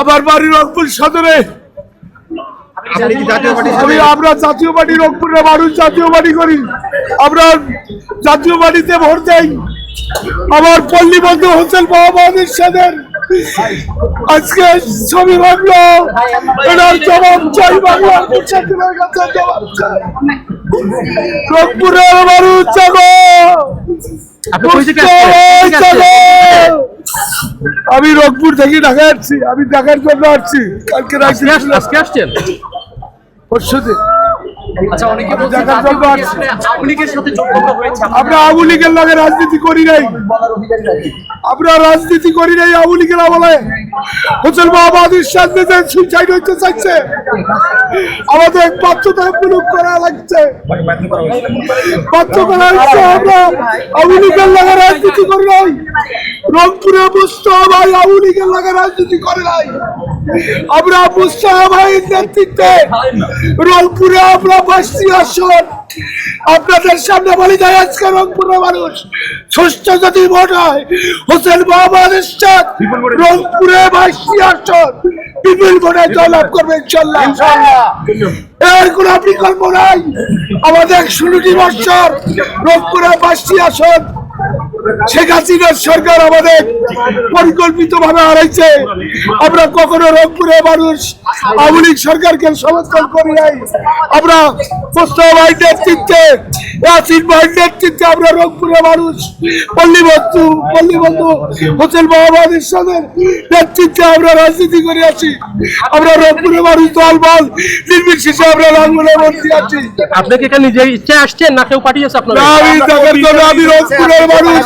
আমার বাড়ি রংপুর সদরে। আমি আমরা জাতীয় পার্টি মানুষ জাতীয় পার্টি করি। আমরা জাতীয় পার্টিতে ভোট দেই। আমার পল্লী বন্ধু হোসেন মোহাম্মদের সাথে আজকে ছবি ভাবলো এটার জবাব চাই বাংলার রংপুরের মানুষ আপনি কই থেকে আসছেন? কই থেকে আসছেন? আমি রংপুর থেকে ঢাকা আসছি আমি ঢাকার জন্য আসছি কালকে আসছেন পরশু দিন। আচ্ছা অনেকে বলছে দেখার জাতীয় জন্য পার্টি আসছে। আসলে আওয়ামী লীগের সাথে যোগদান হয়েছে আমরা আওয়ামী লীগের লগে রাজনীতি করি নাই। আমরা রাজনীতি করি নাই আওয়ামী লীগের আমলে। হোসেন মোহাম্মদের সাথে যে সুইসাইড হইতে চাইছে। আমাদের বাধ্যতামূলক করা লাগছে। বাধ্য করা হচ্ছে আমরা আওয়ামী লীগের লগে রাজনীতি করি নাই। রংপুরে মুস্তফা ভাই আওয়ামী লীগের লগে রাজনীতি করে নাই। আমরা মুস্তফা ভাইয়ের নেতৃত্বে রংপুরে আমরা বসছি আসন। আপনাদের সামনে বলি যায় আজকে রংপুরের মানুষ। সুস্থ যদি ভোট হয় হোসেন মোহাম্মদ ইরশাদ রংপুরে বসছি আসন। বিপুল ভোটে জয়লাভ করবে ইনশাল্লাহ এর কোনো বিকল্প নাই। আমাদের ষোলোটি বছর রংপুরে বসছি আসন। শেখ হাসিনার সরকার আমাদের পরিকল্পিত ভাবে হারাইছে। আমরা কখনো রংপুরের মানুষ, আওয়ামী লীগ সরকারকে সমর্থন করি নাই। আমরা প্রস্তাব নেতৃত্বে ইয়াসিন ভাইয়ের নেতৃত্বে আমরা রংপুরের মানুষ। পল্লী বন্ধু পল্লী বন্ধু হোসেন মোহাম্মদ ইরশাদের নেতৃত্বে আমরা রাজনীতি করে আছি আমরা রংপুরের মানুষ দল বল নির্বিশেষে আমরা রংপুরে মন্ত্রী আছি। আপনি কি এখানে নিজে ইচ্ছে আসছেন না কেউ পাঠিয়েছে আপনার আমি দেখার জন্য আমি রংপুরের মানুষ।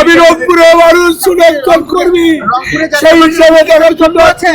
আমি রংপুরের মানুষ সুনেত্র কর্মী সেই হিসাবে দেখার জন্য আছি।